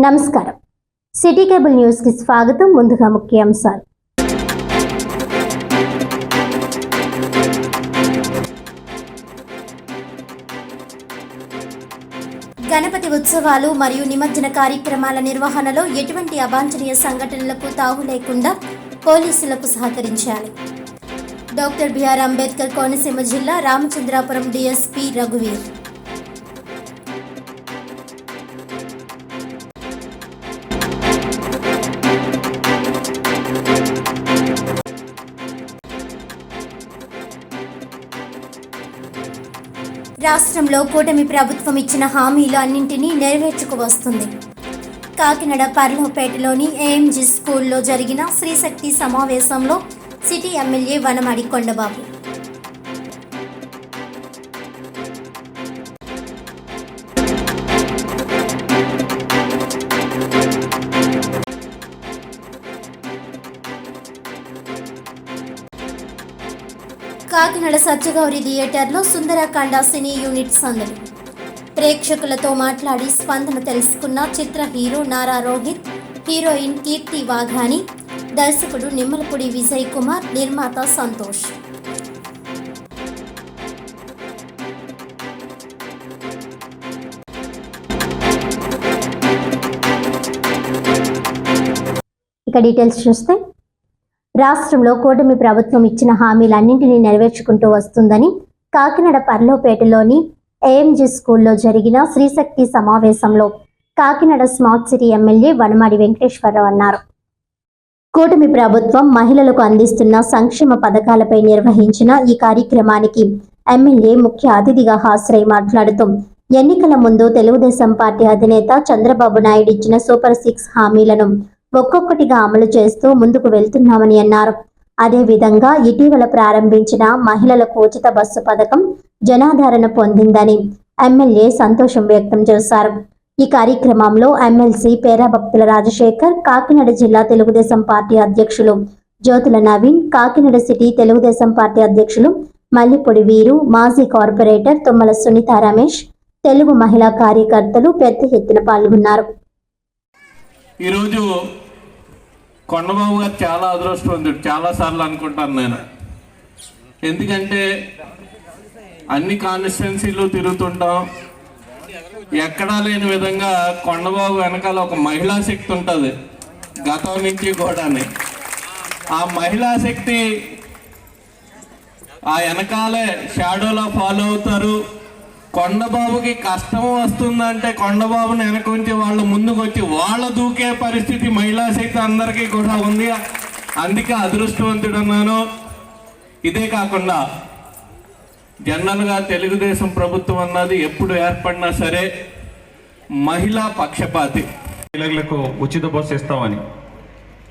నమస్కారం. City cable న్యూస్కి స్వాగతం. ముందుగా ముఖ్యాంశాలు. గణపతి ఉత్సవాలు మరియు నిమజ్జన కార్యక్రమాల నిర్వహణలో ఎటువంటి అవాంఛనీయ సంఘటనలకు తావు లేకుండా పోలీసులకు సహకరించాలి. డాక్టర్ బిఆర్ అంబేద్కర్ కోనసీమ జిల్లా రామచంద్రాపురం డిఎస్పీ రఘువీర్. రాష్ట్రంలో కూటమి ప్రభుత్వం ఇచ్చిన హామీలు అన్నింటినీ నెరవేర్చుకు వస్తుంది కాకినాడ పర్లోపేటలోని ఏఎంజీ స్కూల్లో జరిగిన శ్రీశక్తి సమావేశంలో సిటీ ఎమ్మెల్యే వనమడి కొండబాబు. కాకినాడ సత్యగౌరి థియేటర్లో సుందరకాండ సినీ యూనిట్ సందడి ప్రేక్షకులతో మాట్లాడి స్పందన తెలుసుకున్న చిత్ర హీరో నారా రోహిత్ హీరోయిన్ కీర్తి వాఘాని దర్శకుడు నిమ్మలపూడి విజయ్ కుమార్ నిర్మాత సంతోష్. ఇక డీటెయిల్స్ చూస్తే రాష్ట్రంలో కూటమి ప్రభుత్వం ఇచ్చిన హామీలన్నింటినీ నెరవేర్చుకుంటూ వస్తుందని కాకినాడ పర్లోపేటలోని ఏఎంజీ స్కూల్లో జరిగిన శ్రీశక్తి సమావేశంలో Kakinada smart city MLA Vanamadi Venkateswararao అన్నారు. కూటమి ప్రభుత్వం మహిళలకు అందిస్తున్న సంక్షేమ పథకాలపై నిర్వహించిన ఈ కార్యక్రమానికి ఎమ్మెల్యే ముఖ్య అతిథిగా హాజరై మాట్లాడుతూ ఎన్నికల ముందు తెలుగుదేశం పార్టీ అధినేత చంద్రబాబు నాయుడు ఇచ్చిన సూపర్ సిక్స్ హామీలను ఒక్కొక్కటిగా అమలు చేస్తూ ముందుకు వెళ్తున్నామని అన్నారు. అదేవిధంగా ఇటీవల ప్రారంభించిన మహిళలకు ఉచిత బస్సు పథకం జనాదరణ పొందిందని ఎమ్మెల్యే సంతోషం వ్యక్తం చేశారు. ఈ కార్యక్రమంలో ఎమ్మెల్సీ పేరాభక్తుల రాజశేఖర్ కాకినాడ జిల్లా తెలుగుదేశం పార్టీ అధ్యక్షులు జ్యోతుల నవీన్ కాకినాడ సిటీ తెలుగుదేశం పార్టీ అధ్యక్షులు మల్లిపొడి వీరు మాజీ కార్పొరేటర్ తుమ్మల సునీత రమేష్ తెలుగు మహిళా కార్యకర్తలు పెద్ద ఎత్తున పాల్గొన్నారు. ఈరోజు కొండబాబు గారు చాలా అదృష్టవంతుడు. చాలా సార్లు అనుకుంటాను నేను. ఎందుకంటే అన్ని కాన్స్టిట్యున్సీలు తిరుగుతుంటాం. ఎక్కడా లేని విధంగా కొండబాబు వెనకాల ఒక మహిళా శక్తి ఉంటుంది. గతం నుంచి కూడాని. ఆ మహిళా శక్తి ఆ వెనకాలే షాడోలో ఫాలో అవుతారు. కొండబాబుకి కష్టం వస్తుందంటే కొండబాబుని వెనక ఉంచి వాళ్ళు ముందుకు వచ్చి వాళ్ళ దూకే పరిస్థితి మహిళా శక్తి అందరికీ కూడా ఉంది. అందుకే అదృష్టవంతుడు అన్నాను ఇదే కాకుండా జనరల్గా తెలుగుదేశం ప్రభుత్వం అన్నది ఎప్పుడు ఏర్పడినా సరే మహిళా పక్షపాతి. మహిళలకు ఉచిత బస్సు ఇస్తామని.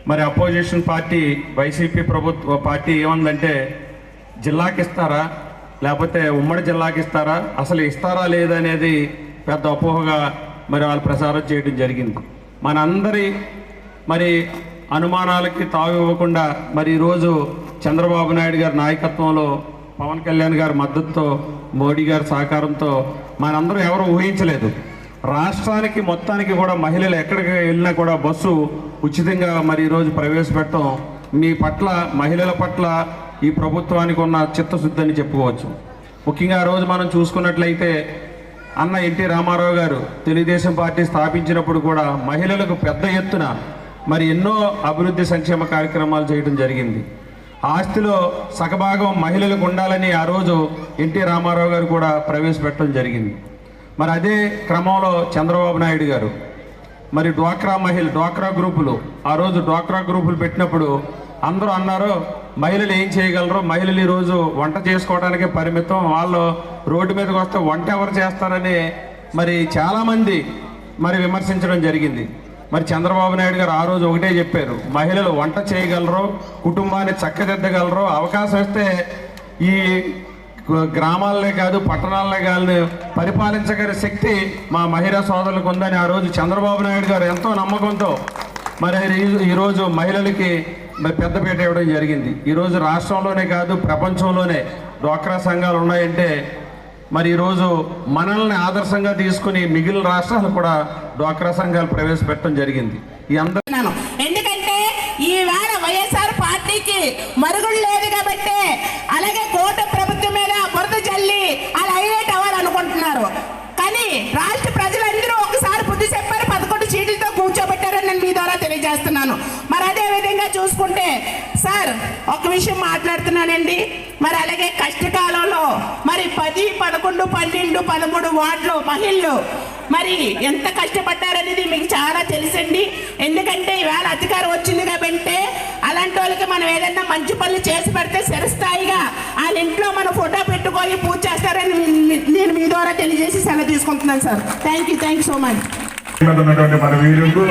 మరి అపోజిషన్ పార్టీ వైసీపీ ప్రభుత్వ పార్టీ ఏముందంటే జిల్లాకి ఇస్తారా లేకపోతే ఉమ్మడి జిల్లాకి ఇస్తారా? అసలు ఇస్తారా లేదనేది పెద్ద అపోహగా మరి వాళ్ళు ప్రసారం చేయడం జరిగింది. మనందరి మరి అనుమానాలకి తావు ఇవ్వకుండా మరి ఈరోజు చంద్రబాబు నాయుడు గారి నాయకత్వంలో పవన్ కళ్యాణ్ గారి మద్దతుతో మోడీ గారి సహకారంతో మనందరం ఎవరు ఊహించలేదు. రాష్ట్రానికి మొత్తానికి కూడా మహిళలు ఎక్కడికి వెళ్ళినా కూడా బస్సు ఉచితంగా మరి ఈరోజు ప్రవేశపెట్టడం మీ పట్ల మహిళల పట్ల ఈ ప్రభుత్వానికి ఉన్న చిత్తశుద్ధి అని చెప్పుకోవచ్చు. ముఖ్యంగా ఆ రోజు మనం చూసుకున్నట్లయితే అన్న ఎన్టీ రామారావు గారు తెలుగుదేశం పార్టీ స్థాపించినప్పుడు కూడా మహిళలకు పెద్ద ఎత్తున మరి ఎన్నో అభివృద్ధి సంక్షేమ కార్యక్రమాలు చేయడం జరిగింది. ఆస్తిలో సగభాగం మహిళలకు ఉండాలని ఆ రోజు ఎన్టీ రామారావు గారు కూడా ప్రవేశపెట్టడం జరిగింది. మరి అదే క్రమంలో చంద్రబాబు నాయుడు గారు మరి డ్వాక్రా మహిళ డ్వాక్రా గ్రూపులు ఆ రోజు డ్వాక్రా గ్రూపులు పెట్టినప్పుడు అందరూ అన్నారు మహిళలు ఏం చేయగలరు మహిళలు ఈరోజు వంట చేసుకోవడానికే పరిమితం. వాళ్ళు రోడ్డు మీదకి వస్తే వంట ఎవరు చేస్తారని మరి చాలామంది మరి విమర్శించడం జరిగింది. మరి చంద్రబాబు నాయుడు గారు ఆ రోజు ఒకటే చెప్పారు మహిళలు వంట చేయగలరు కుటుంబాన్ని చక్కదిద్దగలరు అవకాశం ఇస్తే ఈ గ్రామాలనే కాదు పట్టణాలనే కాదు పరిపాలించగల శక్తి మా మహిళా సోదరులకు ఉందని ఆ రోజు చంద్రబాబు నాయుడు గారు ఎంతో నమ్మకంతో మరి ఈరోజు మహిళలకి మరి పెద్దపీట ఇవ్వడం జరిగింది. ఈరోజు రాష్ట్రంలోనే కాదు ప్రపంచంలోనే డ్వాక్రా సంఘాలు ఉన్నాయంటే మరి ఈరోజు మనల్ని ఆదర్శంగా తీసుకుని మిగిలిన రాష్ట్రాలు కూడా డ్వాక్రా సంఘాలు ప్రవేశపెట్టడం జరిగింది. ఈ అందరూ ఎందుకంటే ఈవేళ వైఎస్ఆర్ పార్టీకి మరుగుడు లేదు కాబట్టి అలాగే కోట ప్రభుత్వం మీద బురద చల్లి అలా హైలైట్ అవ్వాలనుకుంటున్నారు కానీ రాష్ట్ర ప్రజలందరూ ఒకసారి బుద్ధి చెప్పారు పదకొండు సీట్లతో కూర్చోబెట్టారని నేను మీ ద్వారా తెలియజేస్తున్నాను. చూసుకుంటే సార్ ఒక విషయం మాట్లాడుతున్నానండి. మరి అలాగే కష్టకాలంలో మరి పది పదకొండు పన్నెండు పదమూడు వార్డులు మహిళలు మరి ఎంత కష్టపడ్డారనేది మీకు చాలా తెలుసండి. ఎందుకంటే ఈవేళ అధికారం వచ్చింది కాబట్టి అలాంటి వాళ్ళకి మనం ఏదైనా మంచి పనులు చేసి పెడితే చిరస్థాయిగా వాళ్ళ ఇంట్లో మన ఫోటో పెట్టుకొని పూజ చేస్తారని నేను మీ ద్వారా తెలియజేసి సెలవు తీసుకుంటున్నాను sir. Thank you thank you so much మన వీరులకు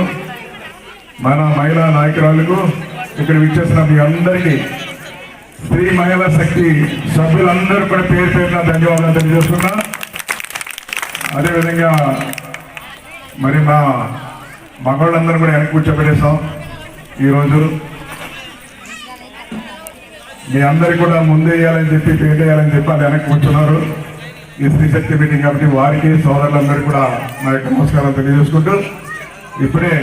మన మహిళా నాయకురాలకు ఇక్కడ విచ్చేసిన మీ అందరికీ స్త్రీ మహిళా శక్తి సభ్యులందరూ కూడా పేరు పేరున ధన్యవాదాలు తెలియజేస్తున్నా. అదేవిధంగా మరి మా మగవాళ్ళందరూ కూడా వెనక్కి కూర్చోబెట్టేసాం ఈరోజు. మీ అందరికీ కూడా ముందేయాలని చెప్పి పేటేయాలని చెప్పి అది వెనక్కి కూర్చున్నారు. ఈ స్త్రీ శక్తి మీటింగ్ కాబట్టి వారికి సోదరులందరూ కూడా నా యొక్క నమస్కారం తెలియజేసుకుంటూ ఇప్పుడే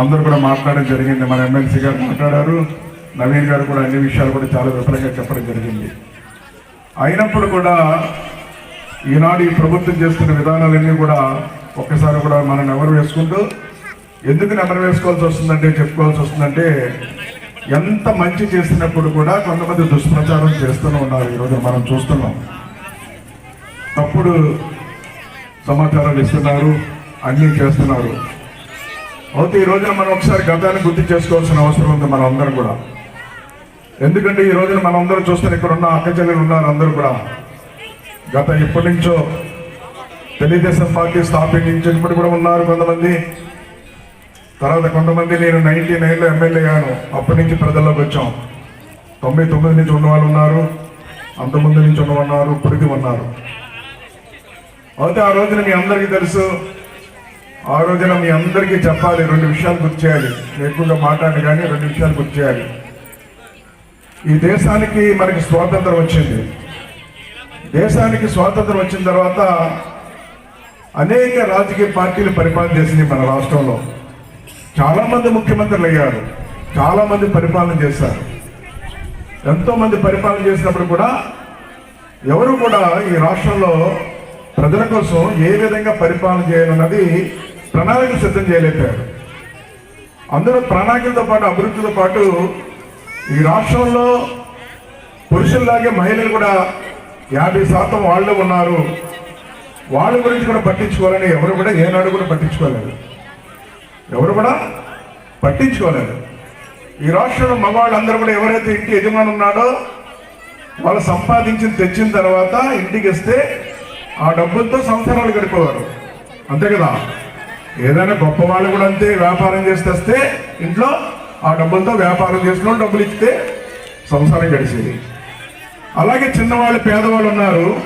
అందరూ కూడా మాట్లాడడం జరిగింది. మన ఎమ్మెల్సీ గారు మాట్లాడారు. నవీన్ గారు కూడా అన్ని విషయాలు కూడా చాలా విఫలంగా చెప్పడం జరిగింది. అయినప్పుడు కూడా ఈనాడు ఈ ప్రభుత్వం చేస్తున్న విధానాలన్నీ కూడా ఒక్కసారి కూడా మనం నెమరు వేసుకుంటూ ఎందుకు నెమరు వేసుకోవాల్సి వస్తుందంటే చెప్పుకోవాల్సి వస్తుందంటే ఎంత మంచి చేసినప్పుడు కూడా కొంతమంది దుష్ప్రచారం చేస్తూనే ఉన్నారు ఈరోజు మనం చూస్తున్నాం. తప్పుడు సమాచారాలు ఇస్తున్నారు అన్నీ చేస్తున్నారు. అయితే ఈ రోజున మనం ఒకసారి గతాన్ని గుర్తు చేసుకోవాల్సిన అవసరం ఉంది మనం అందరం కూడా. ఎందుకంటే ఈ రోజున మనం అందరం చూస్తున్న ఇక్కడ ఉన్న అక్క చెల్లెలు ఉన్నారు అందరూ కూడా. గత ఎప్పటి నుంచో తెలుగుదేశం పార్టీ స్థాపించినప్పుడు కూడా ఉన్నారు కొంతమంది. తర్వాత కొంతమంది నేను నైన్టీ నైన్లో ఎమ్మెల్యేగాను అప్పటి నుంచి ప్రజల్లోకి వచ్చాం. తొంభై తొమ్మిది నుంచి ఉన్న వాళ్ళు ఉన్నారు. అంతకుముందు నుంచి ఉన్నవన్నారు ఇప్పటికీ ఉన్నారు. అయితే ఆ రోజున మీ అందరికీ తెలుసు ఆ రోజున మీ అందరికీ చెప్పాలి రెండు విషయాలు గుర్తు చేయాలి. ఎక్కువగా మాట్లాడి కానీ రెండు విషయాలు గుర్తు చేయాలి. ఈ దేశానికి మనకి స్వాతంత్రం వచ్చింది. దేశానికి స్వాతంత్రం వచ్చిన తర్వాత అనేక రాజకీయ పార్టీలు పరిపాలన చేసింది మన రాష్ట్రంలో. చాలామంది ముఖ్యమంత్రులు అయ్యారు. చాలామంది పరిపాలన చేశారు. ఎంతోమంది పరిపాలన చేసినప్పుడు కూడా ఎవరు కూడా ఈ రాష్ట్రంలో ప్రజల కోసం ఏ విధంగా పరిపాలన చేయాలన్నది ప్రణాళిక సిద్ధం చేయలేకపోయారు అందరూ ప్రణాళికలతో పాటు అభివృద్ధితో పాటు ఈ రాష్ట్రంలో పురుషుల్లాగే మహిళలు కూడా యాభై శాతం వాళ్ళు ఉన్నారు. వాళ్ళ గురించి కూడా పట్టించుకోవాలని ఎవరు కూడా ఏనాడు కూడా పట్టించుకోలేదు. ఎవరు కూడా పట్టించుకోలేదు. ఈ రాష్ట్రంలో మగవాళ్ళందరూ కూడా ఎవరైతే ఇంటి యజమాని ఉన్నాడో వాళ్ళు సంపాదించి తెచ్చిన తర్వాత ఇంటికి ఇస్తే ఆ డబ్బులతో సంవత్సరాలు గడిపేవారు. అంతే కదా? ఏదైనా గొప్ప వాళ్ళు కూడా అంతే వ్యాపారం చేసి తెస్తే ఇంట్లో ఆ డబ్బులతో వ్యాపారం చేసుకుని డబ్బులు ఇస్తే సంసారం గడిచేది. అలాగే చిన్నవాళ్ళు పేదవాళ్ళు ఉన్నారు.